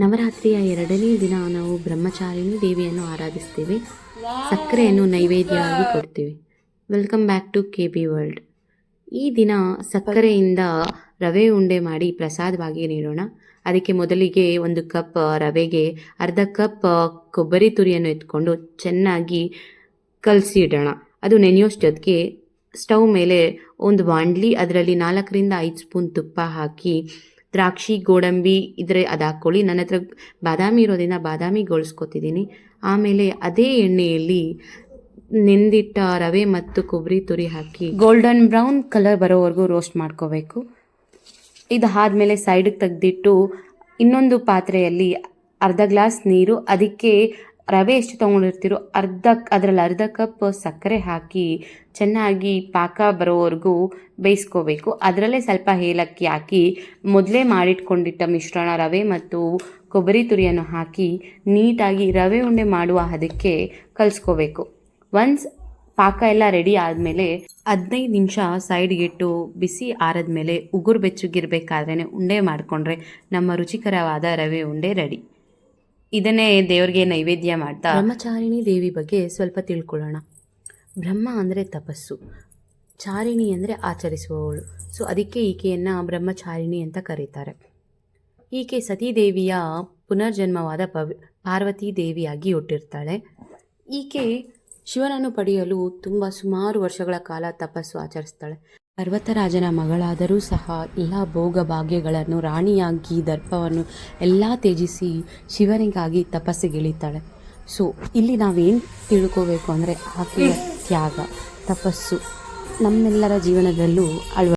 ನವರಾತ್ರಿಯ ಎರಡನೇ ದಿನ ನಾವು ಬ್ರಹ್ಮಚಾರಿಣಿ ದೇವಿಯನ್ನು ಆರಾಧಿಸ್ತೀವಿ. ಸಕ್ಕರೆಯನ್ನು ನೈವೇದ್ಯವಾಗಿ ಕೊಡ್ತೀವಿ. Welcome back to K B world ಈ ದಿನ ಸಕ್ಕರೆಯಿಂದ ರವೆ ಉಂಡೆ ಮಾಡಿ ಪ್ರಸಾದವಾಗಿ ನೀಡೋಣ. ಅದಕ್ಕೆ ಮೊದಲಿಗೆ ಒಂದು ಕಪ್ ರವೆಗೆ ಅರ್ಧ ಕಪ್ ಕೊಬ್ಬರಿ ತುರಿಯನ್ನು ಎತ್ಕೊಂಡು ಚೆನ್ನಾಗಿ ಕಲಸಿ ಇಡೋಣ. ಅದು ನೆನೆಯೋಷ್ಟೊತ್ತಿಗೆ ಸ್ಟವ್ ಮೇಲೆ ಒಂದು ಬಾಂಡ್ಲಿ, ಅದರಲ್ಲಿ ನಾಲ್ಕರಿಂದ ಐದು ಸ್ಪೂನ್ ತುಪ್ಪ ಹಾಕಿ ದ್ರಾಕ್ಷಿ, ಗೋಡಂಬಿ ಇದ್ರೆ ಅದು ಹಾಕ್ಕೊಳ್ಳಿ. ನನ್ನ ಹತ್ರ ಬಾದಾಮಿ ಇರೋದ್ರಿಂದ ಬಾದಾಮಿ ಗೋಳಿಸ್ಕೊತಿದ್ದೀನಿ. ಆಮೇಲೆ ಅದೇ ಎಣ್ಣೆಯಲ್ಲಿ ನೆಂದಿಟ್ಟ ರವೆ ಮತ್ತು ಕೊಬ್ಬರಿ ತುರಿ ಹಾಕಿ ಗೋಲ್ಡನ್ ಬ್ರೌನ್ ಕಲರ್ ಬರೋವರೆಗೂ ರೋಸ್ಟ್ ಮಾಡ್ಕೋಬೇಕು. ಇದು ಆದಮೇಲೆ ಸೈಡಿಗೆ ತೆಗೆದಿಟ್ಟು ಇನ್ನೊಂದು ಪಾತ್ರೆಯಲ್ಲಿ ಅರ್ಧ ಗ್ಲಾಸ್ ನೀರು, ಅದಕ್ಕೆ ರವೆ ಎಷ್ಟು ತೊಗೊಂಡಿರ್ತೀರೋ ಅರ್ಧ ಅದರಲ್ಲಿ ಅರ್ಧ ಕಪ್ ಸಕ್ಕರೆ ಹಾಕಿ ಚೆನ್ನಾಗಿ ಪಾಕ ಬರೋವರೆಗೂ ಬೇಯಿಸ್ಕೋಬೇಕು. ಅದರಲ್ಲೇ ಸ್ವಲ್ಪ ಏಲಕ್ಕಿ ಹಾಕಿ ಮೊದಲೇ ಮಾಡಿಟ್ಕೊಂಡಿಟ್ಟ ಮಿಶ್ರಣ ರವೆ ಮತ್ತು ಕೊಬ್ಬರಿ ತುರಿಯನ್ನು ಹಾಕಿ ನೀಟಾಗಿ ರವೆ ಉಂಡೆ ಮಾಡುವ ಅದಕ್ಕೆ ಕಲಿಸ್ಕೋಬೇಕು. ಒನ್ಸ್ ಪಾಕ ಎಲ್ಲ ರೆಡಿ ಆದಮೇಲೆ ಹದಿನೈದು ನಿಮಿಷ ಸೈಡ್ಗಿಟ್ಟು ಬಿಸಿ ಆರದ್ಮೇಲೆ ಉಗುರು ಬೆಚ್ಚಗಿರಬೇಕಾದ್ರೆ ಉಂಡೆ ಮಾಡಿಕೊಂಡ್ರೆ ನಮ್ಮ ರುಚಿಕರವಾದ ರವೆ ಉಂಡೆ ರೆಡಿ. ಇದನ್ನೇ ದೇವ್ರಿಗೆ ನೈವೇದ್ಯ ಮಾಡ್ತಾ. ಬ್ರಹ್ಮಚಾರಿಣಿ ದೇವಿ ಬಗ್ಗೆ ಸ್ವಲ್ಪ ತಿಳ್ಕೊಳ್ಳೋಣ. ಬ್ರಹ್ಮ ಅಂದರೆ ತಪಸ್ಸು. ಚಾರಿಣಿ ಅಂದರೆ ಆಚರಿಸುವವಳು. ಸೊ ಅದಕ್ಕೆ ಈಕೆಯನ್ನು ಬ್ರಹ್ಮಚಾರಿಣಿ ಅಂತ ಕರೀತಾರೆ. ಈಕೆ ಸತೀದೇವಿಯ ಪುನರ್ಜನ್ಮವಾದ ಪವ್, ಪಾರ್ವತಿ ದೇವಿಯಾಗಿ ಹುಟ್ಟಿರ್ತಾಳೆ. ಈಕೆ ಶಿವನನ್ನು ಪಡೆಯಲು ತುಂಬ ಸುಮಾರು ವರ್ಷಗಳ ಕಾಲ ತಪಸ್ಸು ಆಚರಿಸ್ತಾಳೆ. ಪರ್ವತರಾಜನ ಮಗಳಾದರೂ ಸಹ ಎಲ್ಲ ಭೋಗ ಭಾಗ್ಯಗಳನ್ನು ರಾಣಿಯಾಗಿ ದರ್ಪವನ್ನು ಎಲ್ಲ ತ್ಯಜಿಸಿ ಶಿವನಿಗಾಗಿ ತಪಸ್ಸಿಗಿಳಿತಾಳೆ. ಸೊ, ಇಲ್ಲಿ ನಾವೇನು ತಿಳ್ಕೋಬೇಕು ಅಂದರೆ ಆಕೆಯ ತ್ಯಾಗ, ತಪಸ್ಸು ನಮ್ಮೆಲ್ಲರ ಜೀವನದಲ್ಲೂ ಅಳವ